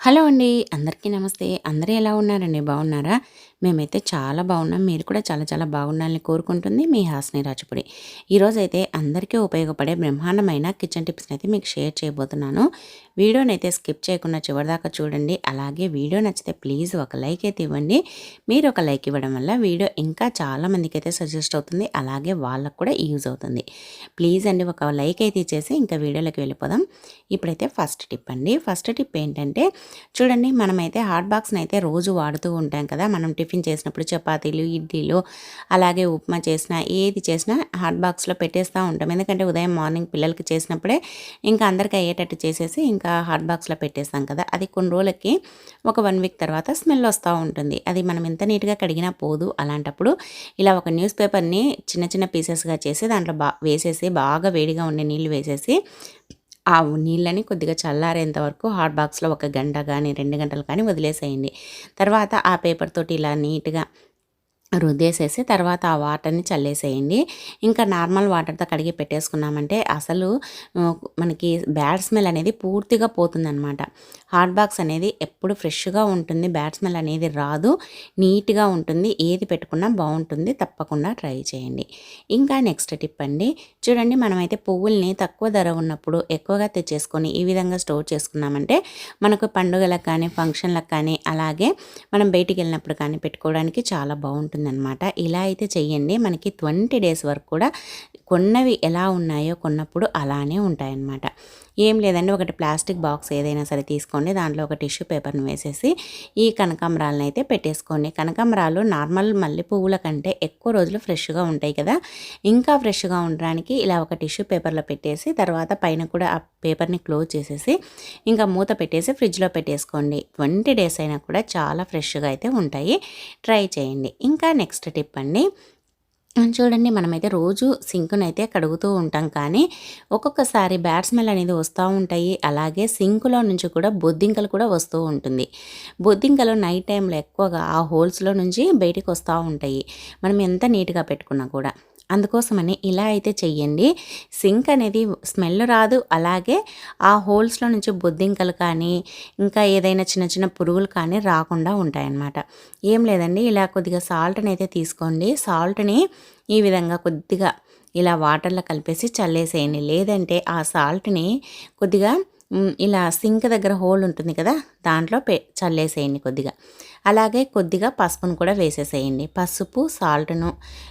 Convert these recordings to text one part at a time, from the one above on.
Hello అండి అందరికీ నమస్తే. అందరూ ఎలా ఉన్నారండి? బాగున్నారా? మేమైతే చాలా బాగున్నాం. మీరు కూడా చాలా చాలా బాగుండాలని కోరుకుంటుంది మీ హాస్ని రాజపుడి. ఈరోజైతే అందరికీ ఉపయోగపడే బ్రహ్మాండమైన కిచెన్ టిప్స్ని అయితే మీకు షేర్ చేయబోతున్నాను. వీడియోని అయితే స్కిప్ చేయకుండా చివరిదాకా చూడండి. అలాగే వీడియో నచ్చితే ప్లీజ్ ఒక లైక్ అయితే ఇవ్వండి. మీరు ఒక లైక్ ఇవ్వడం వల్ల వీడియో ఇంకా చాలామందికి అయితే సజెస్ట్ అవుతుంది. అలాగే వాళ్ళకు కూడా యూజ్ అవుతుంది. ప్లీజ్ అండి ఒక లైక్ అయితే ఇచ్చేసి ఇంకా వీడియోలోకి వెళ్ళిపోదాం. ఇప్పుడైతే ఫస్ట్ టిప్ అండి. ఫస్ట్ టిప్ ఏంటంటే చూడండి మనమైతే హాట్ బాక్స్ని అయితే రోజు వాడుతూ ఉంటాం కదా. మనం టిఫిన్ చేసినప్పుడు చపాతీలు ఇడ్లీలు అలాగే ఉప్మా చేసినా ఏది చేసినా హాట్ బాక్స్లో పెట్టేస్తూ ఉంటాం. ఎందుకంటే ఉదయం మార్నింగ్ పిల్లలకి చేసినప్పుడే ఇంకా అందరికి అయ్యేటట్టు చేసేసి ఇంకా హాట్ బాక్స్లో పెట్టేస్తాం కదా. అది కొన్ని రోజులకి ఒక వన్ వీక్ తర్వాత స్మెల్ వస్తూ ఉంటుంది. అది మనం ఎంత నీట్గా కడిగినా పోదు. అలాంటప్పుడు ఇలా ఒక న్యూస్ పేపర్ని చిన్న చిన్న పీసెస్గా చేసి దాంట్లో బా వేసేసి బాగా వేడిగా ఉండే నీళ్ళు వేసేసి ఆ నీళ్ళని కొద్దిగా చల్లారేంత వరకు హాట్ బాక్స్లో ఒక గంట కానీ రెండు గంటలు కానీ వదిలేసేయండి. తర్వాత ఆ పేపర్ తోటి ఇలా నీట్గా రుద్దేసేసి తర్వాత ఆ వాటర్ని చల్లేసేయండి. ఇంకా నార్మల్ వాటర్తో కడిగి పెట్టేసుకున్నామంటే అసలు మనకి బ్యాడ్ స్మెల్ అనేది పూర్తిగా పోతుందన్నమాట. హాట్ బాక్స్ అనేది ఎప్పుడు ఫ్రెష్గా ఉంటుంది బ్యాడ్ స్మెల్ అనేది రాదు నీట్గా ఉంటుంది ఏది పెట్టుకున్నా బాగుంటుంది తప్పకుండా ట్రై చేయండి. ఇంకా నెక్స్ట్ టిప్ అండి చూడండి మనమైతే పువ్వుల్ని తక్కువ ధర ఉన్నప్పుడు ఎక్కువగా తెచ్చేసుకొని ఈ విధంగా స్టోర్ చేసుకున్నామంటే మనకు పండుగలకు కానీ ఫంక్షన్లకు కానీ అలాగే మనం బయటికి వెళ్ళినప్పుడు కానీ పెట్టుకోవడానికి చాలా బాగుంటుంది ఇలా అయితే చెయ్యండి మనకి ట్వంటీ డేస్ వరకు కూడా కొన్నవి ఎలా ఉన్నాయో కొన్నప్పుడు అలానే ఉంటాయన్నమాట. ఏం లేదండి ఒకటి ప్లాస్టిక్ బాక్స్ ఏదైనా సరే తీసుకోండి దాంట్లో ఒక టిష్యూ పేపర్ని వేసేసి ఈ కనకాంబరాలను అయితే పెట్టేసుకోండి. కనకాంబరాలు నార్మల్ మల్లె పువ్వుల కంటే ఎక్కువ రోజులు ఫ్రెష్గా ఉంటాయి కదా. ఇంకా ఫ్రెష్గా ఉండడానికి ఇలా ఒక టిష్యూ పేపర్లో పెట్టేసి తర్వాత పైన కూడా ఆ పేపర్ని క్లోజ్ చేసేసి ఇంకా మూత పెట్టేసి ఫ్రిడ్జ్లో పెట్టేసుకోండి. ట్వంటీ డేస్ అయినా కూడా చాలా ఫ్రెష్గా అయితే ఉంటాయి. ట్రై చేయండి. ఇంకా నెక్స్ట్ టిప్ అండి. చూడండి మనమైతే రోజు సింకును అయితే కడుగుతూ ఉంటాం. కానీ ఒక్కొక్కసారి బ్యాడ్ స్మెల్ అనేది వస్తూ ఉంటాయి. అలాగే సింకులో నుంచి కూడా బొద్దింకలు కూడా వస్తూ ఉంటుంది. బొద్దింకలు నైట్ టైంలో ఎక్కువగా ఆ హోల్స్లో నుంచి బయటికి వస్తూ ఉంటాయి. మనం ఎంత నీట్గా పెట్టుకున్నా కూడా. అందుకోసమని ఇలా అయితే చెయ్యండి. సింక్ అనేది స్మెల్ రాదు. అలాగే ఆ హోల్స్లో నుంచి బొద్దింకలు కానీ ఇంకా ఏదైనా చిన్న చిన్న పురుగులు కానీ రాకుండా ఉంటాయన్నమాట. ఏం లేదండి. ఇలా కొద్దిగా సాల్ట్ని అయితే తీసుకోండి. సాల్ట్ని ఈ విధంగా కొద్దిగా ఇలా వాటర్లో కలిపేసి చల్లేసేయండి. లేదంటే ఆ సాల్ట్ని కొద్దిగా ఇలా సింక్ దగ్గర హోల్ ఉంటుంది కదా దాంట్లో పె చల్లేసేయండి కొద్దిగా. అలాగే కొద్దిగా పసుపును కూడా వేసేసేయండి. పసుపు సాల్ట్ను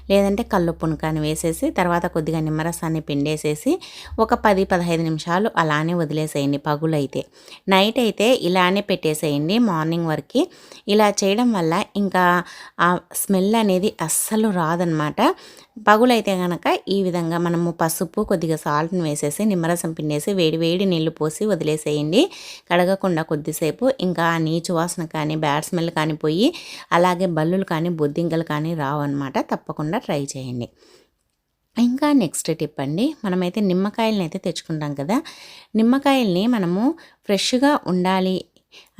లేదంటే కల్లుప్పును కానీ వేసేసి తర్వాత కొద్దిగా నిమ్మరసాన్ని పిండేసేసి ఒక పది పదహైదు నిమిషాలు అలానే వదిలేసేయండి పగులైతే. నైట్ అయితే ఇలానే పెట్టేసేయండి మార్నింగ్ వరకు. ఇలా చేయడం వల్ల ఇంకా ఆ స్మెల్ అనేది అస్సలు రాదనమాట. పగులైతే కనుక ఈ విధంగా మనము పసుపు కొద్దిగా సాల్ట్ని వేసేసి నిమ్మరసం పిండేసి వేడి వేడి నీళ్ళు పోసి వదిలేసేయండి. కడగకుండా కొద్దిసేపు ఇంకా నీచు వాసన కానీ బ్యాడ్ స్మెల్ కానీ పోయి అలాగే బల్లులు కానీ బొద్దింకలు కానీ రావన్నమాట. తప్పకుండా ట్రై చేయండి. ఇంకా నెక్స్ట్ టిప్ అండి. మనమైతే నిమ్మకాయలని అయితే తెచ్చుకుంటాం కదా. నిమ్మకాయల్ని మనము ఫ్రెష్గా ఉండాలి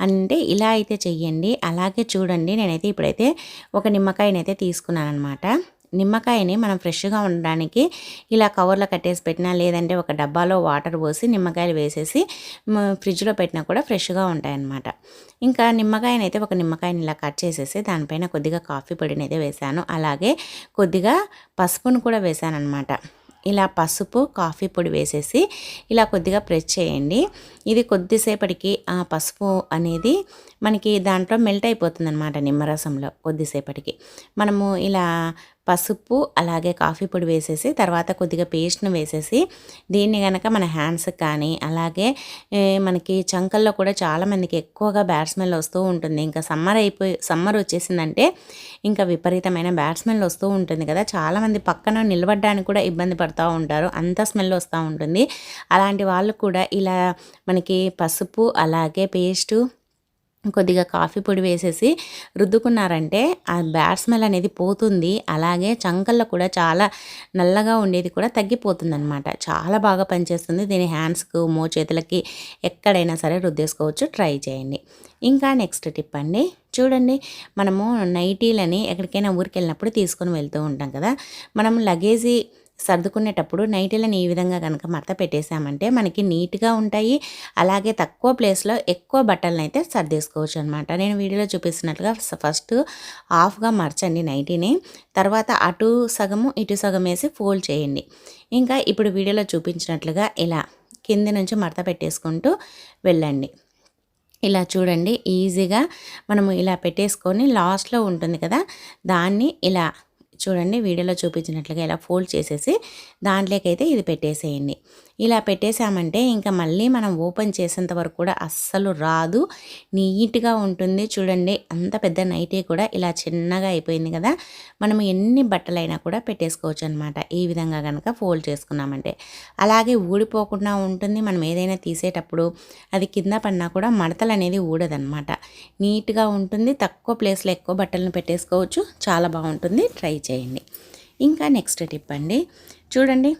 అంటే ఇలా అయితే చెయ్యండి. అలాగే చూడండి. నేనైతే ఇప్పుడైతే ఒక నిమ్మకాయనైతే తీసుకున్నాను అనమాట నిమ్మకాయని మనం ఫ్రెష్గా ఉండడానికి ఇలా కవర్లో కట్టేసి పెట్టినా లేదంటే ఒక డబ్బాలో వాటర్ పోసి నిమ్మకాయలు వేసేసి ఫ్రిడ్జ్లో పెట్టినా కూడా ఫ్రెష్గా ఉంటాయన్నమాట. ఇంకా నిమ్మకాయని అయితే ఒక నిమ్మకాయని ఇలా కట్ చేసేసి దానిపైన కొద్దిగా కాఫీ పొడిని అయితే వేసాను. అలాగే కొద్దిగా పసుపును కూడా వేసాను అనమాట ఇలా పసుపు కాఫీ పొడి వేసేసి ఇలా కొద్దిగా ప్రెస్ చేయండి. ఇది కొద్దిసేపటికి ఆ పసుపు అనేది మనకి దాంట్లో మెల్ట్ అయిపోతుంది అనమాట నిమ్మరసంలో కొద్దిసేపటికి. మనము ఇలా పసుపు అలాగే కాఫీ పొడి వేసేసి తర్వాత కొద్దిగా పేస్ట్ను వేసేసి దీన్ని కనుక మన హ్యాండ్స్కి కానీ అలాగే మనకి చంకల్లో కూడా చాలామందికి ఎక్కువగా బ్యాడ్ స్మెల్ వస్తూ ఉంటుంది. ఇంకా సమ్మర్ అయిపోయి సమ్మర్ వచ్చేసిందంటే ఇంకా విపరీతమైన బ్యాడ్ స్మెల్ వస్తూ ఉంటుంది కదా. చాలామంది పక్కన నిలబడడానికి కూడా ఇబ్బంది పడుతూ ఉంటారు. అంత స్మెల్ వస్తూ ఉంటుంది. అలాంటి వాళ్ళు కూడా ఇలా మనకి పసుపు అలాగే పేస్టు కొద్దిగా కాఫీ పొడి వేసేసి రుద్దుకున్నారంటే ఆ బ్యాడ్ స్మెల్ అనేది పోతుంది. అలాగే చంకల్లో కూడా చాలా నల్లగా ఉండేది కూడా తగ్గిపోతుంది అనమాట చాలా బాగా పనిచేస్తుంది. దీని హ్యాండ్స్కు మో చేతులకి ఎక్కడైనా సరే రుద్దేసుకోవచ్చు. ట్రై చేయండి. ఇంకా నెక్స్ట్ టిప్ అండి. చూడండి మనము నైటీలని ఎక్కడికైనా ఊరికి వెళ్ళినప్పుడు తీసుకొని వెళ్తూ ఉంటాం కదా. మనం లగేజీ సర్దుకునేటప్పుడు నైటీలను ఈ విధంగా కనుక మడత పెట్టేసామంటే మనకి నీట్గా ఉంటాయి. అలాగే తక్కువ ప్లేస్లో ఎక్కువ బట్టలను అయితే సర్దేసుకోవచ్చు అనమాట నేను వీడియోలో చూపిస్తున్నట్లుగా ఫస్ట్ హాఫ్గా మార్చండి నైటీని తర్వాత అటు సగము ఇటు సగం వేసి ఫోల్డ్ చేయండి. ఇంకా ఇప్పుడు వీడియోలో చూపించినట్లుగా ఇలా కింది నుంచి మడత పెట్టేసుకుంటూ వెళ్ళండి. ఇలా చూడండి ఈజీగా మనము ఇలా పెట్టేసుకొని లాస్ట్లో ఉంటుంది కదా దాన్ని ఇలా చూడండి వీడియోలో చూపించినట్లుగా ఇలా ఫోల్డ్ చేసేసి దాంట్లోకైతే ఇది పెట్టేసేయండి. ఇలా పెట్టేసామంటే ఇంకా మళ్ళీ మనం ఓపెన్ చేసేంత వరకు కూడా అస్సలు రాదు. నీట్గా ఉంటుంది. చూడండి అంత పెద్ద నైటీ కూడా ఇలా చిన్నగా అయిపోయింది కదా. మనం ఎన్ని బట్టలైనా కూడా పెట్టేసుకోవచ్చు అనమాట ఈ విధంగా కనుక ఫోల్డ్ చేసుకున్నామంటే. అలాగే ఊడిపోకుండా ఉంటుంది. మనం ఏదైనా తీసేటప్పుడు అది కింద పడినా కూడా మడతలు అనేది ఊడదనమాట నీట్గా ఉంటుంది. తక్కువ ప్లేస్లో ఎక్కువ బట్టలను పెట్టేసుకోవచ్చు. చాలా బాగుంటుంది. ట్రై చేయండి. ఇంకా నెక్స్ట్ టిప్ అండి. చూడండి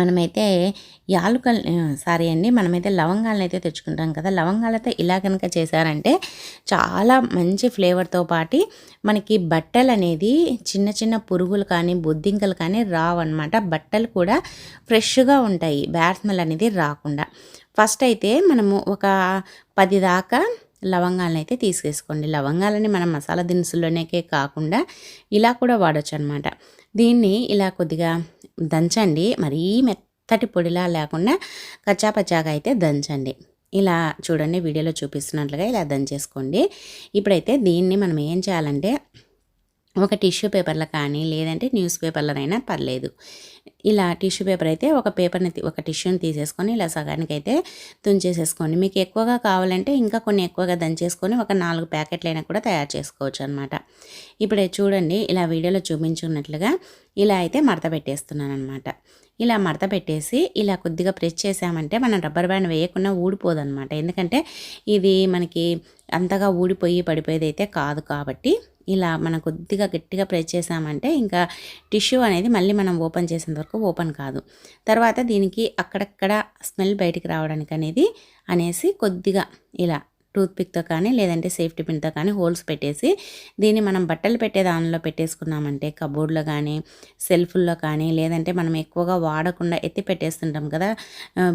మనమైతే యాలుకల్ సారీ అండి మనమైతే లవంగాలను అయితే తెచ్చుకుంటాం కదా. లవంగాలతో ఇలా కనుక చేశారంటే చాలా మంచి ఫ్లేవర్తో పాటి మనకి బట్టలు అనేది చిన్న చిన్న పురుగులు కానీ బొద్దింకలు కానీ రావన్నమాట. బట్టలు కూడా ఫ్రెష్గా ఉంటాయి. బ్యాడ్ స్మెల్ అనేది రాకుండా. ఫస్ట్ అయితే మనము ఒక పది దాకా లవంగాలను అయితే తీసేసుకోండి. లవంగాలని మనం మసాలా దినుసుల్లోనే కాకుండా ఇలా కూడా వాడచ్చు అనమాట దీన్ని ఇలా కొద్దిగా దంచండి. మరీ మెత్తటి పొడిలా లేకుండా కచ్చాపచ్చాగా అయితే దంచండి. ఇలా చూడండి వీడియోలో చూపిస్తున్నట్లుగా ఇలా దంచేసుకోండి. ఇప్పుడైతే దీన్ని మనం ఏం చేయాలంటే ఒక టిష్యూ పేపర్లో కానీ లేదంటే న్యూస్ పేపర్లనైనా పర్లేదు. ఇలా టిష్యూ పేపర్ అయితే ఒక పేపర్ని ఒక టిష్యూని తీసేసుకొని ఇలా సగానికి అయితే తుంచేసేసుకోండి. మీకు ఎక్కువగా కావాలంటే ఇంకా కొన్ని ఎక్కువగా దంచేసుకొని ఒక నాలుగు ప్యాకెట్లైనా కూడా తయారు చేసుకోవచ్చు అనమాట ఇప్పుడే చూడండి ఇలా వీడియోలో చూపించుకున్నట్లుగా ఇలా అయితే మడత పెట్టేస్తున్నాను అనమాట ఇలా మడత పెట్టేసి ఇలా కొద్దిగా ప్రెస్ చేసామంటే మనం రబ్బర్ బ్యాండ్ వేయకుండా ఊడిపోదన్నమాట. ఎందుకంటే ఇది మనకి అంతగా ఊడిపోయి పడిపోయేది అయితే కాదు కాబట్టి ఇలా మనం కొద్దిగా గట్టిగా ప్రెస్ చేసామంటే ఇంకా టిష్యూ అనేది మళ్ళీ మనం ఓపెన్ చేసేంత వరకు ఓపెన్ కాదు. తర్వాత దీనికి అక్కడక్కడ స్మెల్ బయటికి రావడానికి అనేది అనేసి కొద్దిగా ఇలా టూత్పిక్తో కానీ లేదంటే సేఫ్టీ పిన్తో కానీ హోల్స్ పెట్టేసి దీన్ని మనం బట్టలు పెట్టే దానిలో పెట్టేసుకున్నామంటే కబోర్డ్లో కానీ సెల్ఫుల్లో కానీ లేదంటే మనం ఎక్కువగా వాడకుండా ఎత్తి పెట్టేస్తుంటాం కదా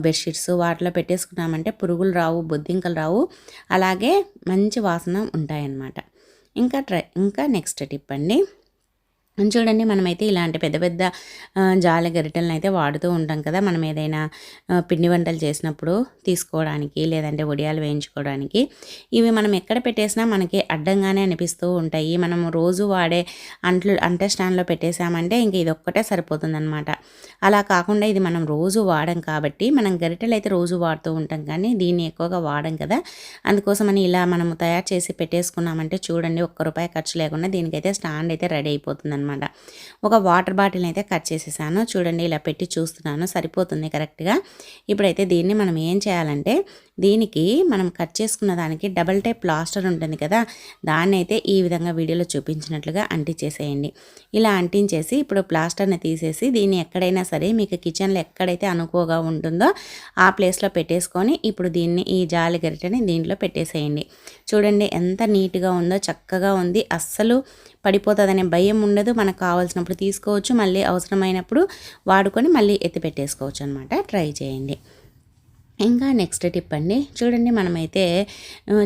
బెడ్షీట్స్ వాటిలో పెట్టేసుకున్నామంటే పురుగులు రావు బొద్దింకలు రావు. అలాగే మంచి వాసన ఉంటాయన్నమాట. ఇంకా ట్రై ఇంకా నెక్స్ట్ టిప్ అండి. చూడండి మనమైతే ఇలాంటి పెద్ద పెద్ద జాల గరిటెలను అయితే వాడుతూ ఉంటాం కదా. మనం ఏదైనా పిండి వంటలు చేసినప్పుడు తీసుకోవడానికి లేదంటే వడియాలు వేయించుకోవడానికి ఇవి మనం ఎక్కడ పెట్టేసినా మనకి అడ్డంగానే అనిపిస్తూ ఉంటాయి. మనం రోజు వాడే అంట్లు అంట స్టాండ్లో పెట్టేసామంటే ఇంక ఇది ఒక్కటే సరిపోతుందన్నమాట. అలా కాకుండా ఇది మనం రోజు వాడం కాబట్టి మనం గరిటెలు అయితే రోజు వాడుతూ ఉంటాం కానీ దీన్ని ఎక్కువగా వాడం కదా. అందుకోసమని ఇలా మనం తయారు చేసి పెట్టేసుకున్నామంటే చూడండి ఒక్క రూపాయి ఖర్చు లేకుండా దీనికైతే స్టాండ్ అయితే రెడీ అయిపోతుంది అనమాట ఒక వాటర్ బాటిల్ అయితే కట్ చేసేసాను. చూడండి ఇలా పెట్టి చూస్తున్నాను. సరిపోతుంది కరెక్ట్గా. ఇప్పుడైతే దీన్ని మనం ఏం చేయాలంటే దీనికి మనం కట్ చేసుకున్న దానికి డబల్ టైప్ ప్లాస్టర్ ఉంటుంది కదా దాన్ని అయితే ఈ విధంగా వీడియోలో చూపించినట్లుగా అంటించేసేయండి. ఇలా అంటించేసి ఇప్పుడు ప్లాస్టర్ని తీసేసి దీన్ని ఎక్కడైనా సరే మీకు కిచెన్లో ఎక్కడైతే అనుకోగా ఉంటుందో ఆ ప్లేస్లో పెట్టేసుకొని ఇప్పుడు దీన్ని ఈ జాలి గరిటని దీంట్లో పెట్టేసేయండి. చూడండి ఎంత నీట్గా ఉందో చక్కగా ఉంది. అస్సలు పడిపోతుందనే భయం ఉండదు. మనకు కావాల్సినప్పుడు తీసుకోవచ్చు. మళ్ళీ అవసరమైనప్పుడు వాడుకొని మళ్ళీ ఎత్తి పెట్టేసుకోవచ్చు అనమాట ట్రై చేయండి. ఇంకా నెక్స్ట్ టిప్ అండి. చూడండి మనమైతే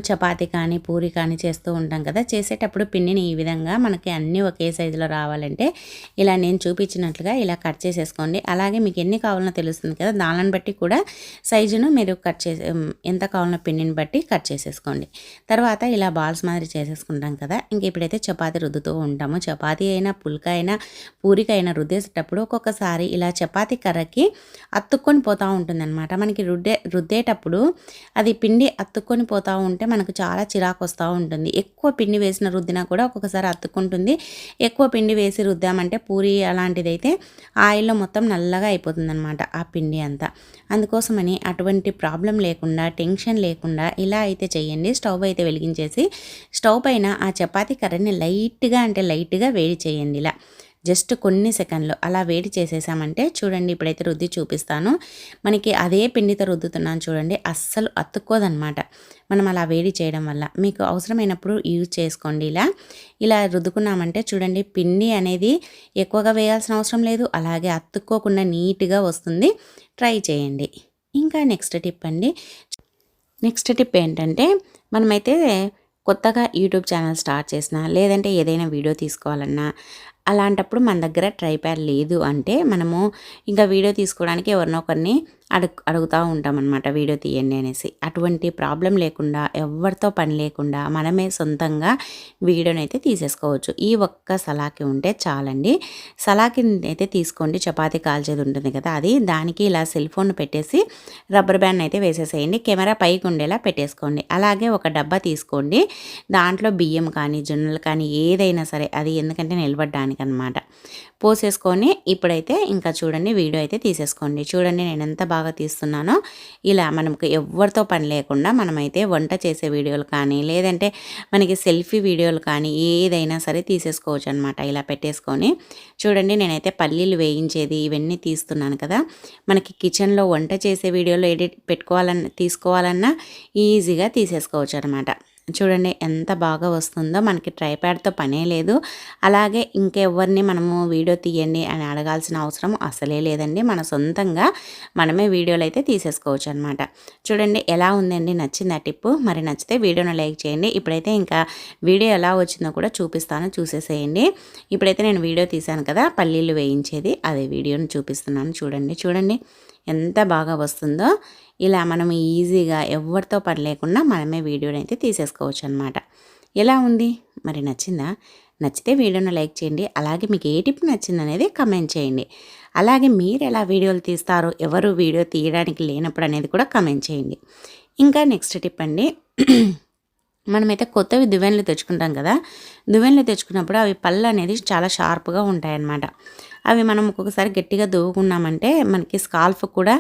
చపాతీ కానీ పూరి కానీ చేస్తూ ఉంటాం కదా. చేసేటప్పుడు పిండిని ఈ విధంగా మనకి అన్నీ ఒకే సైజులో రావాలంటే ఇలా నేను చూపించినట్లుగా ఇలా కట్ చేసేసుకోండి. అలాగే మీకు ఎన్ని కావాలనో తెలుస్తుంది కదా దానిని బట్టి కూడా సైజును మీరు కట్ చేసే ఎంత కావాలో పిండిని బట్టి కట్ చేసేసుకోండి. తర్వాత ఇలా బాల్స్ మాదిరి చేసేసుకుంటాం కదా. ఇంక ఇప్పుడైతే చపాతీ రుద్దుతూ ఉంటాము. చపాతీ అయినా పుల్క అయినా పూరికైనా రుద్దేసేటప్పుడు ఒక్కొక్కసారి ఇలా చపాతీ కర్రకి అత్తుక్కొని పోతూ ఉంటుందన్నమాట. మనకి రుద్దే రుద్దేటప్పుడు అది పిండి అతుక్కొని పోతూ ఉంటే మనకు చాలా చిరాకు వస్తూ ఉంటుంది. ఎక్కువ పిండి వేసిన రుద్దినా కూడా ఒక్కొక్కసారి అతుక్కుంటుంది. ఎక్కువ పిండి వేసి రుద్దామంటే పూరి అలాంటిది అయితే ఆయిల్లో మొత్తం నల్లగా అయిపోతుందనమాట ఆ పిండి అంతా. అందుకోసమని అటువంటి ప్రాబ్లం లేకుండా టెన్షన్ లేకుండా ఇలా అయితే చేయండి. స్టవ్ అయితే వెలిగించేసి స్టవ్ పైన ఆ చపాతీ కర్రని లైట్గా అంటే లైట్గా వేడి చేయండి ఇలా. జస్ట్ కొన్ని సెకండ్లు అలా వేడి చేసేసామంటే చూడండి ఇప్పుడైతే రుద్ది చూపిస్తాను. మనకి అదే పిండితో రుద్దుతున్నాను చూడండి అస్సలు అతుక్కోదనమాట. మనం అలా వేడి చేయడం వల్ల. మీకు అవసరమైనప్పుడు యూజ్ చేసుకోండి ఇలా. ఇలా రుద్దుకున్నామంటే చూడండి పిండి అనేది ఎక్కువగా వేయాల్సిన అవసరం లేదు అలాగే అతుక్కోకుండా నీట్గా వస్తుంది. ట్రై చేయండి. ఇంకా నెక్స్ట్ టిప్ అండి. నెక్స్ట్ టిప్ ఏంటంటే మనమైతే కొత్తగా యూట్యూబ్ ఛానల్ స్టార్ట్ చేసినా లేదంటే ఏదైనా వీడియో తీసుకోవాలన్నా అలాంటప్పుడు మన దగ్గర ట్రైప్యాడ్ లేదు అంటే మనము ఇంకా వీడియో తీసుకోవడానికి ఎవరినో ఒకరిని అడుగు అడుగుతూ ఉంటామన్నమాట వీడియో తీయండి అనేసి. అటువంటి ప్రాబ్లం లేకుండా ఎవరితో పని లేకుండా మనమే సొంతంగా వీడియోని అయితే తీసేసుకోవచ్చు. ఈ ఒక్క సలాకి ఉంటే చాలండి. సలాకి అయితే తీసుకోండి. చపాతీ కాల్చేది ఉంటుంది కదా అది. దానికి ఇలా సెల్ ఫోన్ పెట్టేసి రబ్బర్ బ్యాండ్ అయితే వేసేసేయండి. కెమెరా పైకి ఉండేలా పెట్టేసుకోండి. అలాగే ఒక డబ్బా తీసుకోండి. దాంట్లో బియ్యం కానీ జొన్నలు కానీ ఏదైనా సరే అది ఎందుకంటే నిలబడడానికి అనమాట పోసేసుకొని ఇప్పుడైతే ఇంకా చూడండి వీడియో అయితే తీసేసుకోండి. చూడండి నేను ఎంత బాగా తీస్తున్నానో ఇలా మనకు ఎవరితో పని లేకుండా మనమైతే వంట చేసే వీడియోలు కానీ లేదంటే మనకి సెల్ఫీ వీడియోలు కానీ ఏదైనా సరే తీసేసుకోవచ్చు అనమాట ఇలా పెట్టేసుకొని చూడండి నేనైతే పల్లీలు వేయించేది ఇవన్నీ తీస్తున్నాను కదా. మనకి కిచెన్లో వంట చేసే వీడియోలు ఎడిట్ పెట్టుకోవాలన్నా తీసుకోవాలన్నా ఈజీగా తీసేసుకోవచ్చు అనమాట చూడండి ఎంత బాగా వస్తుందో. మనకి ట్రైప్యాడ్తో పనే లేదు. అలాగే ఇంకెవరిని మనము వీడియో తీయండి అని అడగాల్సిన అవసరం అసలే లేదండి. మన సొంతంగా మనమే వీడియోలు అయితే తీసేసుకోవచ్చు అనమాట చూడండి ఎలా ఉందండి. నచ్చింది ఆ టిప్పు? మరి నచ్చితే వీడియోను లైక్ చేయండి. ఇప్పుడైతే ఇంకా వీడియో ఎలా వచ్చిందో కూడా చూపిస్తాను. చూసేసేయండి. ఇప్పుడైతే నేను వీడియో తీశాను కదా పల్లీలు వేయించేది. అదే వీడియోను చూపిస్తున్నాను చూడండి. చూడండి. ఎంత బాగా వస్తుందో ఇలా మనం ఈజీగా ఎవరితో పని లేకుండా మనమే వీడియోని అయితే తీసేసుకోవచ్చు అనమాట ఎలా ఉంది? మరి నచ్చిందా? నచ్చితే వీడియోను లైక్ చేయండి. అలాగే మీకు ఏ టిప్ నచ్చింది అనేది కమెంట్ చేయండి. అలాగే మీరు ఎలా వీడియోలు తీస్తారో ఎవరు వీడియో తీయడానికి లేనప్పుడు అనేది కూడా కమెంట్ చేయండి. ఇంకా నెక్స్ట్ టిప్ అండి. మనమైతే కొత్తవి దువ్వెనలు తెచ్చుకుంటాం కదా. దువ్వెనలు తెచ్చుకున్నప్పుడు అవి పళ్ళు అనేది చాలా షార్ప్గా ఉంటాయన్నమాట. అవి మనం ఒక్కొక్కసారి గట్టిగా దువ్వుకున్నామంటే మనకి స్కాల్ఫ్ కూడా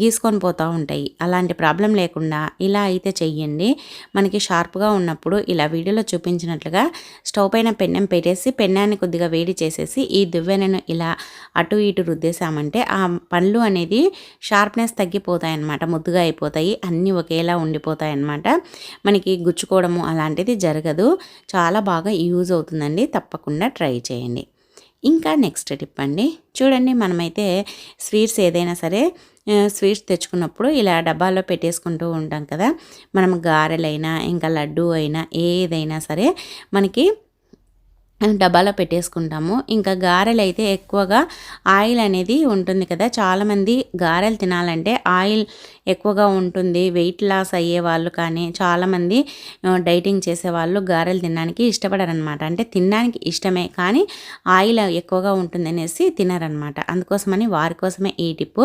గీసుకొని పోతూ ఉంటాయి. అలాంటి ప్రాబ్లం లేకుండా ఇలా అయితే చెయ్యండి. మనకి షార్ప్గా ఉన్నప్పుడు ఇలా వీడియోలో చూపించినట్లుగా స్టవ్ పైన పెన్నెం పెట్టేసి పెన్నాన్ని కొద్దిగా వేడి చేసేసి ఈ దువ్వెనను ఇలా అటు ఇటు రుద్దేశామంటే ఆ పండ్లు అనేది షార్ప్నెస్ తగ్గిపోతాయి అన్నమాట ముద్దుగా అయిపోతాయి. అన్నీ ఒకేలా ఉండిపోతాయి అన్నమాట మనకి గుచ్చుకోవడము అలాంటిది జరగదు. చాలా బాగా యూజ్ అవుతుందండి. తప్పకుండా ట్రై చేయండి. ఇంకా నెక్స్ట్ టిప్ అండి. చూడండి మనమైతే స్వీట్స్ ఏదైనా సరే స్వీట్స్ తెచ్చుకున్నప్పుడు ఇలా డబ్బాలో పెట్టేసుకుంటూ ఉంటాం కదా. మనం గారెలైనా ఇంకా లడ్డు అయినా ఏదైనా సరే మనకి డబ్బాలో పెట్టేసుకుంటాము. ఇంకా గారెలు అయితే ఎక్కువగా ఆయిల్ అనేది ఉంటుంది కదా. చాలామంది గారెలు తినాలంటే ఆయిల్ ఎక్కువగా ఉంటుంది. వెయిట్ లాస్ అయ్యే వాళ్ళు కానీ చాలామంది డైటింగ్ చేసే వాళ్ళు గారెలు తినడానికి ఇష్టపడరనమాట అంటే తినడానికి ఇష్టమే కానీ ఆయిల్ ఎక్కువగా ఉంటుంది అనేసి తినరనమాట అందుకోసమని వారి కోసమే ఈ టిప్పు.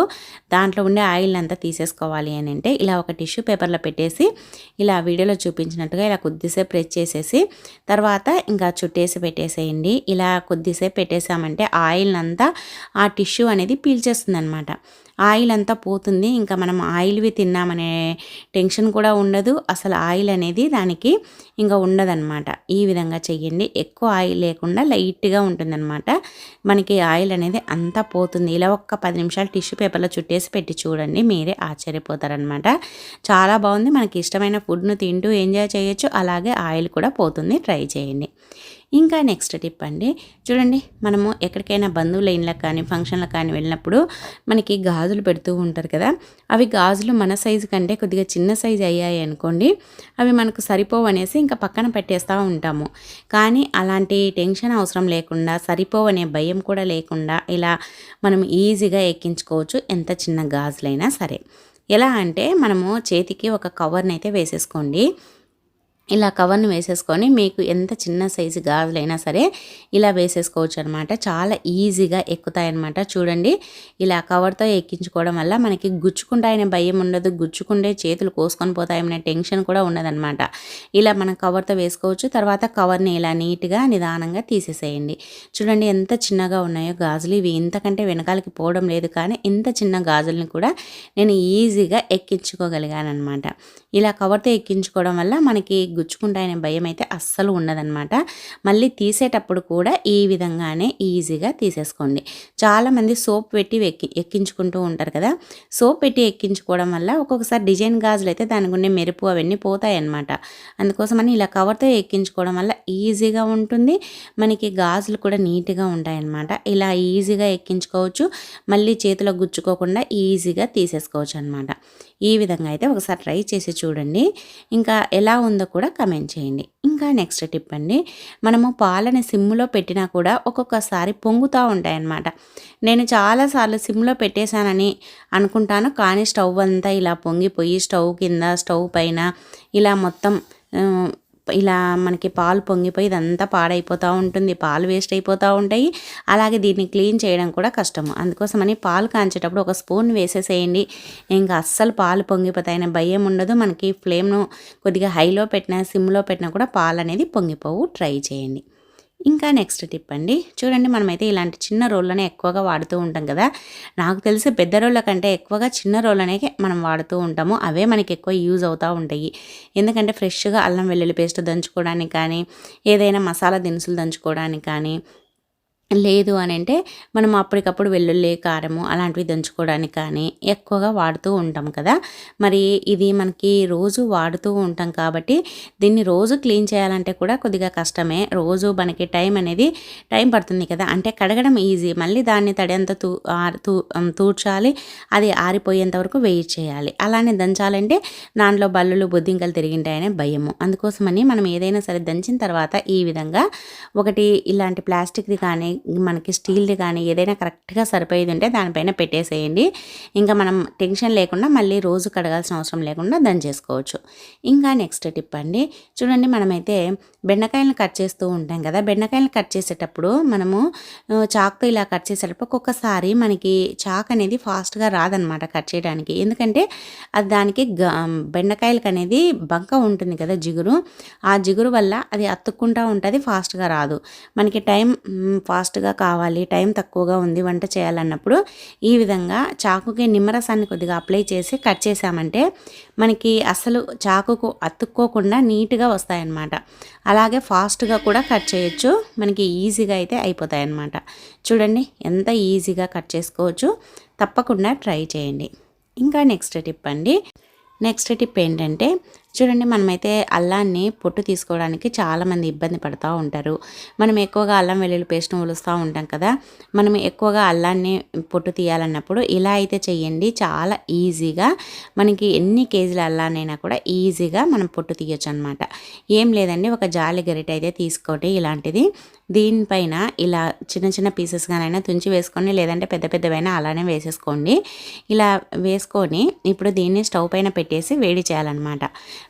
దాంట్లో ఉండే ఆయిల్ అంతా తీసేసుకోవాలి అని అంటే ఇలా ఒక టిష్యూ పేపర్లో పెట్టేసి ఇలా వీడియోలో చూపించినట్టుగా ఇలా కొద్దిసేపు ప్రెస్ చేసేసి తర్వాత ఇంకా చుట్టేసి పెట్టేసేయండి. ఇలా కొద్దిసేపు పెట్టేసామంటే ఆయిల్ అంతా ఆ టిష్యూ అనేది పీల్చేస్తుంది అనమాట ఆయిల్ అంతా పోతుంది. ఇంకా మనం ఆయిల్వి తిన్నామనే టెన్షన్ కూడా ఉండదు. అసలు ఆయిల్ అనేది దానికి ఇంకా ఉండదన్నమాట. ఈ విధంగా చెయ్యండి. ఎక్కువ ఆయిల్ లేకుండా లైట్గా ఉంటుందన్నమాట. మనకి ఆయిల్ అనేది అంతా పోతుంది. ఇలా ఒక్క పది నిమిషాలు టిష్యూ పేపర్లో చుట్టేసి పెట్టి చూడండి. మీరే ఆశ్చర్యపోతారనమాట చాలా బాగుంది. మనకి ఇష్టమైన ఫుడ్ను తింటూ ఎంజాయ్ చేయొచ్చు. అలాగే ఆయిల్ కూడా పోతుంది. ట్రై చేయండి. ఇంకా నెక్స్ట్ టిప్ అండి. చూడండి మనము ఎక్కడికైనా బంధువుల ఇళ్ళకి కానీ ఫంక్షన్లకు కానీ వెళ్ళినప్పుడు మనకి గాజులు పెడుతూ ఉంటారు కదా. అవి గాజులు మన సైజు కంటే కొద్దిగా చిన్న సైజు అయ్యాయి అనుకోండి అవి మనకు సరిపోవు అనేసి ఇంకా పక్కన పెట్టేస్తూ ఉంటాము. కానీ అలాంటి టెన్షన్ అవసరం లేకుండా సరిపోవనే భయం కూడా లేకుండా ఇలా మనం ఈజీగా ఎక్కించుకోవచ్చు ఎంత చిన్న గాజులైనా సరే. ఎలా అంటే మనము చేతికి ఒక కవర్ని అయితే వేసేసుకోండి. ఇలా కవర్ని వేసేసుకొని మీకు ఎంత చిన్న సైజు గాజులైనా సరే ఇలా వేసేసుకోవచ్చు అనమాట చాలా ఈజీగా ఎక్కుతాయన్నమాట చూడండి ఇలా కవర్తో ఎక్కించుకోవడం వల్ల మనకి గుచ్చుకుంటాయనే భయం ఉండదు. గుచ్చుకుంటే చేతులు కోసుకొని పోతాయనే టెన్షన్ కూడా ఉండదన్నమాట ఇలా మనం కవర్తో వేసుకోవచ్చు. తర్వాత కవర్ని ఇలా నీట్గా నిదానంగా తీసేసేయండి. చూడండి ఎంత చిన్నగా ఉన్నాయో గాజులు. ఇవి ఇంతకంటే వెనకాలకి పోవడం లేదు కానీ ఇంత చిన్న గాజుల్ని కూడా నేను ఈజీగా ఎక్కించుకోగలిగాను అనమాట ఇలా కవర్తో ఎక్కించుకోవడం వల్ల మనకి గుచ్చుకుంటాయనే భయం అయితే అస్సలు ఉండదన్నమాట. మళ్ళీ తీసేటప్పుడు కూడా ఈ విధంగానే ఈజీగా తీసేసుకోండి. చాలామంది సోప్ పెట్టి ఎక్కి ఎక్కించుకుంటూ ఉంటారు కదా. సోప్ పెట్టి ఎక్కించుకోవడం వల్ల ఒక్కొక్కసారి డిజైన్ గాజులు అయితే దానికి ఉండే మెరుపు అవన్నీ పోతాయి అన్నమాట అందుకోసమని ఇలా కవర్తో ఎక్కించుకోవడం వల్ల ఈజీగా ఉంటుంది. మనకి గాజులు కూడా నీట్గా ఉంటాయన్నమాట. ఇలా ఈజీగా ఎక్కించుకోవచ్చు. మళ్ళీ చేతిలో గుచ్చుకోకుండా ఈజీగా తీసేసుకోవచ్చు అనమాట ఈ విధంగా అయితే ఒకసారి ట్రై చేసి చూడండి. ఇంకా ఎలా ఉందో కూడా కమెంట్ చేయండి. ఇంకా నెక్స్ట్ టిప్ అండి. మనము పాలని సిమ్లో పెట్టినా కూడా ఒక్కొక్కసారి పొంగుతూ ఉంటాయన్నమాట. నేను చాలాసార్లు సిమ్లో పెట్టేశానని అనుకుంటాను. కానీ స్టవ్ అంతా ఇలా పొంగిపోయి స్టవ్ కింద స్టవ్ పైన ఇలా మొత్తం ఇలా మనకి పాలు పొంగిపోయి ఇదంతా పాడైపోతూ ఉంటుంది. పాలు వేస్ట్ అయిపోతూ ఉంటాయి. అలాగే దీన్ని క్లీన్ చేయడం కూడా కష్టము. అందుకోసమని పాలు కాంచేటప్పుడు ఒక స్పూన్ వేసేసేయండి. ఇంకా అస్సలు పాలు పొంగిపోతాయనే భయం ఉండదు. మనకి ఫ్లేమ్ను కొద్దిగా హైలో పెట్టినా సిమ్లో పెట్టినా కూడా పాలు అనేది పొంగిపోవు. ట్రై చేయండి. ఇంకా నెక్స్ట్ టిప్ అండి. చూడండి మనమైతే ఇలాంటి చిన్న రోళ్ళనే ఎక్కువగా వాడుతూ ఉంటాం కదా. నాకు తెలిసి పెద్ద రోళ్ళ కంటే ఎక్కువగా చిన్న రోళ్ళనే మనం వాడుతూ ఉంటాము. అవే మనకి ఎక్కువ యూజ్ అవుతూ ఉంటాయి. ఎందుకంటే ఫ్రెష్గా అల్లం వెల్లుల్లి పేస్ట్ దంచుకోవడానికి కానీ ఏదైనా మసాలా దినుసులు దంచుకోవడానికి కానీ లేదు అని అంటే మనం అప్పటికప్పుడు వెల్లుల్లి కారము అలాంటివి దంచుకోవడానికి కానీ ఎక్కువగా వాడుతూ ఉంటాం కదా. మరి ఇది మనకి రోజు వాడుతూ ఉంటాం కాబట్టి దీన్ని రోజు క్లీన్ చేయాలంటే కూడా కొద్దిగా కష్టమే. రోజు మనకి టైం అనేది టైం పడుతుంది కదా. అంటే కడగడం ఈజీ. మళ్ళీ దాన్ని తడంత తూ తూ తూడ్చాలి. అది ఆరిపోయేంత వరకు వెయిట్ చేయాలి. అలానే దంచాలంటే దాంట్లో బల్లులు బొద్దింకలు తిరిగింటాయనే భయము. అందుకోసమని మనం ఏదైనా సరే దంచిన తర్వాత ఈ విధంగా ఒకటి ఇలాంటి ప్లాస్టిక్ది కానీ మనకి స్టీల్ది కానీ ఏదైనా కరెక్ట్గా సరిపోయేది ఉంటే దానిపైన పెట్టేసేయండి. ఇంకా మనం టెన్షన్ లేకుండా మళ్ళీ రోజు కడగాల్సిన అవసరం లేకుండా దంచేసుకోవచ్చు ఇంకా నెక్స్ట్ టిప్ అండి. చూడండి మనమైతే బెండకాయలను కట్ చేస్తూ ఉంటాం కదా. బెండకాయలను కట్ చేసేటప్పుడు మనము చాక్తో ఇలా కట్ చేసేటప్పుడు ఒక్కొక్కసారి మనకి చాక్ అనేది ఫాస్ట్గా రాదనమాట కట్ చేయడానికి. ఎందుకంటే అది దానికి బెండకాయలకు అనేది బంక ఉంటుంది కదా జిగురు. ఆ జిగురు వల్ల అది అతుక్కుంటూ ఉంటుంది ఫాస్ట్గా రాదు. మనకి టైం ఫాస్ట్గా కావాలి టైం తక్కువగా ఉంది వంట చేయాలన్నప్పుడు ఈ విధంగా చాకుకి నిమ్మరసాన్ని కొద్దిగా అప్లై చేసి కట్ చేసామంటే మనకి అసలు చాకుకు అతుక్కోకుండా నీట్గా వస్తాయన్నమాట. అలాగే ఫాస్ట్గా కూడా కట్ చేయొచ్చు మనకి ఈజీగా అయితే అయిపోతాయన్నమాట. చూడండి ఎంత ఈజీగా కట్ చేసుకోవచ్చు తప్పకుండా ట్రై చేయండి. ఇంకా నెక్స్ట్ టిప్ అండి. నెక్స్ట్ టిప్ ఏంటంటే చూడండి మనమైతే అల్లాన్ని పొట్టు తీసుకోవడానికి చాలామంది ఇబ్బంది పడుతూ ఉంటారు. మనం ఎక్కువగా అల్లం వెల్లుల్లి పేస్ట్ను ఉలుస్తూ ఉంటాం కదా. మనం ఎక్కువగా అల్లాన్ని పొట్టు తీయాలన్నప్పుడు ఇలా అయితే చేయండి చాలా ఈజీగా మనకి ఎన్ని కేజీల అల్లానైనా కూడా ఈజీగా మనం పొట్టు తీయచ్చు అనమాట ఏం లేదండి ఒక జాలి గరిట అయితే తీసుకోండి ఇలాంటిది. దీనిపైన ఇలా చిన్న చిన్న పీసెస్గానైనా తుంచి వేసుకొని లేదంటే పెద్ద పెద్దవైనా అలానే వేసేసుకోండి. ఇలా వేసుకొని ఇప్పుడు దీన్ని స్టవ్ పైన పెట్టేసి వేడి చేయాలన్నమాట.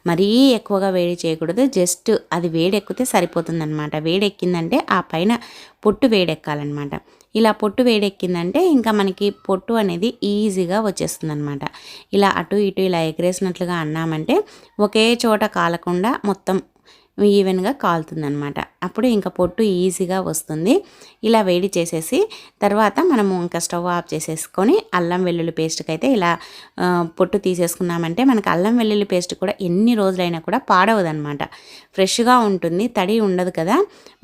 మరీ ఎక్కువగా వేడి చేయకూడదు. జస్ట్ అది వేడెక్కితే సరిపోతుందన్నమాట. వేడెక్కిందంటే ఆ పైన పొట్టు వేడెక్కాలన్నమాట. ఇలా పొట్టు వేడెక్కిందంటే ఇంకా మనకి పొట్టు అనేది ఈజీగా వచ్చేస్తుంది అనమాట ఇలా అటు ఇటు ఇలా ఎగరేసినట్లుగా అన్నామంటే ఒకే చోట కాలకుండా మొత్తం ఈవెన్గా కాలుతుందనమాట అప్పుడు ఇంకా పొట్టు ఈజీగా వస్తుంది. ఇలా వేడి చేసేసి తర్వాత మనము ఇంకా స్టవ్ ఆఫ్ చేసేసుకొని అల్లం వెల్లుల్లి పేస్ట్కి అయితే ఇలా పొట్టు తీసేసుకున్నామంటే మనకు అల్లం వెల్లుల్లి పేస్ట్ కూడా ఎన్ని రోజులైనా కూడా పాడవదనమాట ఫ్రెష్గా ఉంటుంది తడి ఉండదు కదా.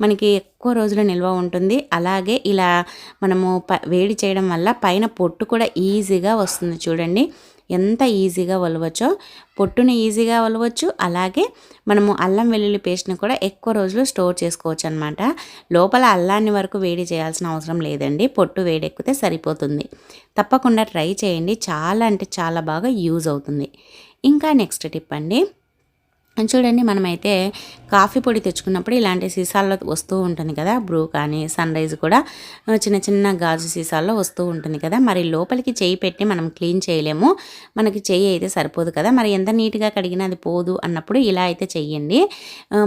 మనకి ఎక్కువ రోజులు నిల్వ ఉంటుంది. అలాగే ఇలా మనము వేడి చేయడం వల్ల పైన పొట్టు కూడా ఈజీగా వస్తుంది చూడండి. ఎంత ఈజీగా వలవచ్చో పొట్టుని ఈజీగా వలవచ్చు. అలాగే మనము అల్లం వెల్లుల్లి పేస్ట్ని కూడా ఎక్కువ రోజులు స్టోర్ చేసుకోవచ్చు అనమాట లోపల అల్లాన్ని వరకు వేడి చేయాల్సిన అవసరం లేదండి. పొట్టు వేడెక్కితే సరిపోతుంది. తప్పకుండా ట్రై చేయండి. చాలా అంటే చాలా బాగా యూజ్ అవుతుంది. ఇంకా నెక్స్ట్ టిప్ అండి. చూడండి మనమైతే కాఫీ పొడి తెచ్చుకున్నప్పుడు ఇలాంటి సీసాల్లో వస్తూ ఉంటుంది కదా బ్రూ కానీ సన్ రైజ్ కూడా. చిన్న చిన్న గాజు సీసాల్లో వస్తూ ఉంటుంది కదా మరి లోపలికి చేయి పెట్టి మనం క్లీన్ చేయలేము. మనకి చేయి అయితే సరిపోదు కదా మరి ఎంత నీట్గా కడిగినా అది పోదు అన్నప్పుడు ఇలా అయితే చెయ్యండి.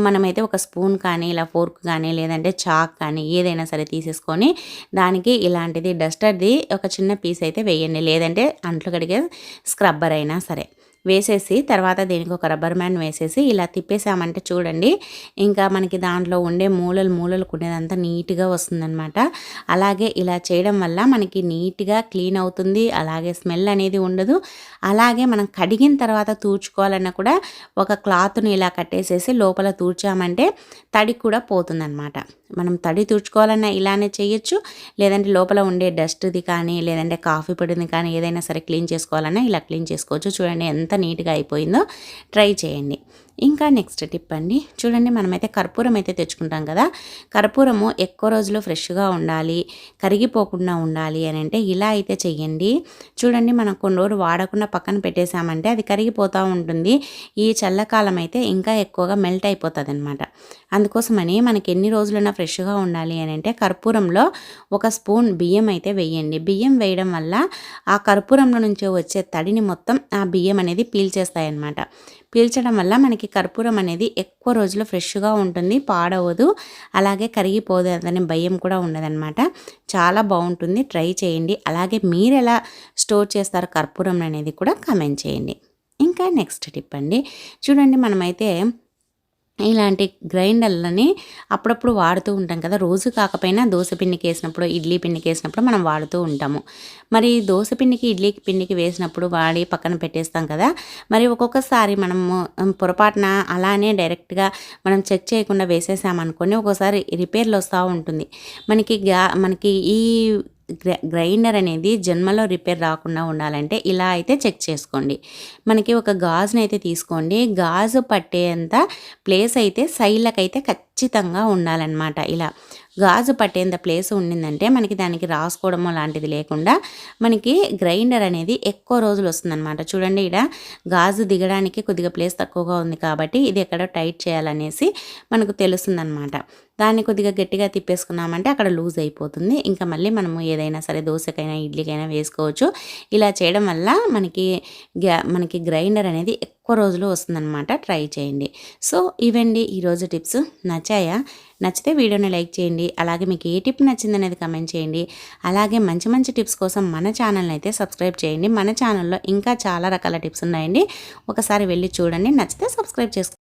మనమైతే ఒక స్పూన్ కానీ ఇలా ఫోర్క్ కానీ లేదంటే చాక్ కానీ ఏదైనా సరే తీసేసుకొని దానికి ఇలాంటిది డస్టర్ది ఒక చిన్న పీస్ అయితే వేయండి. లేదంటే అంట్లు కడిగే స్క్రబ్బర్ అయినా సరే. వేసేసి తర్వాత దీనికి ఒక రబ్బర్ బ్యాండ్ వేసేసి ఇలా తిప్పేసామంటే చూడండి. ఇంకా మనకి దాంట్లో ఉండే మూలలు మూలలు ఉండేదంతా నీట్గా వస్తుందన్నమాట. అలాగే ఇలా చేయడం వల్ల మనకి నీట్గా క్లీన్ అవుతుంది అలాగే స్మెల్ అనేది ఉండదు. అలాగే మనం కడిగిన తర్వాత తూడ్చుకోవాలన్నా కూడా ఒక క్లాత్ని ఇలా కట్టేసేసి లోపల తూర్చామంటే తడి కూడా పోతుందన్నమాట. మనం తడి తుడుచుకోవాలన్నా ఇలానే చేయొచ్చు. లేదంటే లోపల ఉండే డస్ట్ది కానీ లేదంటే కాఫీ పొడిని కానీ ఏదైనా సరే క్లీన్ చేసుకోవాలన్నా ఇలా క్లీన్ చేసుకోవచ్చు. చూడండి ఎంత నీట్గా అయిపోయిందో. ట్రై చేయండి. ఇంకా నెక్స్ట్ టిప్ అండి. చూడండి మనమైతే కర్పూరం అయితే తెచ్చుకుంటాం కదా. కర్పూరము ఎక్కువ రోజులు ఫ్రెష్గా ఉండాలి కరిగిపోకుండా ఉండాలి అని అంటే ఇలా అయితే చెయ్యండి. చూడండి మనం కొన్ని రోజులు వాడకుండా పక్కన పెట్టేశామంటే అది కరిగిపోతూ ఉంటుంది. ఈ చల్లకాలం అయితే ఇంకా ఎక్కువగా మెల్ట్ అయిపోతుంది అనమాట అందుకోసమని మనకి ఎన్ని రోజులైనా ఫ్రెష్గా ఉండాలి అని అంటే కర్పూరంలో ఒక స్పూన్ బియ్యం అయితే వేయండి. బియ్యం వేయడం వల్ల ఆ కర్పూరంలో నుంచి వచ్చే తడిని మొత్తం ఆ బియ్యం అనేది పీల్చేస్తాయన్నమాట. పీల్చడం వల్ల మనకి కర్పూరం అనేది ఎక్కువ రోజులు ఫ్రెష్గా ఉంటుంది పాడవదు. అలాగే కరిగిపోదు అనే భయం కూడా ఉండదన్నమాట. చాలా బాగుంటుంది. ట్రై చేయండి. అలాగే మీరు ఎలా స్టోర్ చేస్తారు కర్పూరం అనేది కూడా కమెంట్ చేయండి. ఇంకా నెక్స్ట్ టిప్ అండి. చూడండి మనమైతే ఇలాంటి గ్రైండర్లని అప్పుడప్పుడు వాడుతూ ఉంటాం కదా. రోజు కాకపోయినా దోశ పిండికి వేసినప్పుడు ఇడ్లీ పిండికి వేసినప్పుడు మనం వాడుతూ ఉంటాము. మరి దోశ పిండికి ఇడ్లీ పిండికి వేసినప్పుడు వాడి పక్కన పెట్టేస్తాం కదా. మరి ఒక్కొక్కసారి మనము పొరపాటున అలానే డైరెక్ట్గా మనం చెక్ చేయకుండా వేసేసామనుకోని ఒక్కోసారి రిపేర్లు వస్తూ ఉంటుంది. మనకి గా మనకి ఈ గ్రైండర్ అనేది జన్మలో రిపేర్ రాకుండా ఉండాలంటే ఇలా అయితే చెక్ చేసుకోండి. మనకి ఒక గాజుని అయితే తీసుకోండి. గాజు పట్టేంత ప్లేస్ అయితే సైడ్లకైతే ఖచ్చితంగా ఉండాలన్నమాట ఇలా. గాజు పట్టేంత ప్లేస్ ఉండిందంటే మనకి దానికి రాసుకోవడము లాంటిది లేకుండా మనకి గ్రైండర్ అనేది ఎక్కువ రోజులు వస్తుందన్నమాట. చూడండి ఇక్కడ గాజు దిగడానికి కొద్దిగా ప్లేస్ తక్కువగా ఉంది కాబట్టి ఇది ఎక్కడో టైట్ చేయాలనేసి మనకు తెలుస్తుందన్నమాట. దాన్ని కొద్దిగా గట్టిగా తిప్పేసుకున్నామంటే అక్కడ లూజ్ అయిపోతుంది. ఇంకా మళ్ళీ మనము ఏదైనా సరే దోశకైనా ఇడ్లీకైనా వేసుకోవచ్చు. ఇలా చేయడం వల్ల మనకి మనకి గ్రైండర్ అనేది ఎక్కువ రోజులు వస్తుందన్నమాట. ట్రై చేయండి. సో ఇవండి ఈరోజు టిప్స్. నచ్చాయా? నచ్చితే వీడియోని లైక్ చేయండి. అలాగే మీకు ఏ టిప్ నచ్చింది అనేది కమెంట్ చేయండి. అలాగే మంచి మంచి టిప్స్ కోసం మన ఛానల్ని అయితే సబ్స్క్రైబ్ చేయండి. మన ఛానల్లో ఇంకా చాలా రకాల టిప్స్ ఉన్నాయండి. ఒకసారి వెళ్ళి చూడండి. నచ్చితే సబ్స్క్రైబ్ చేసుకోండి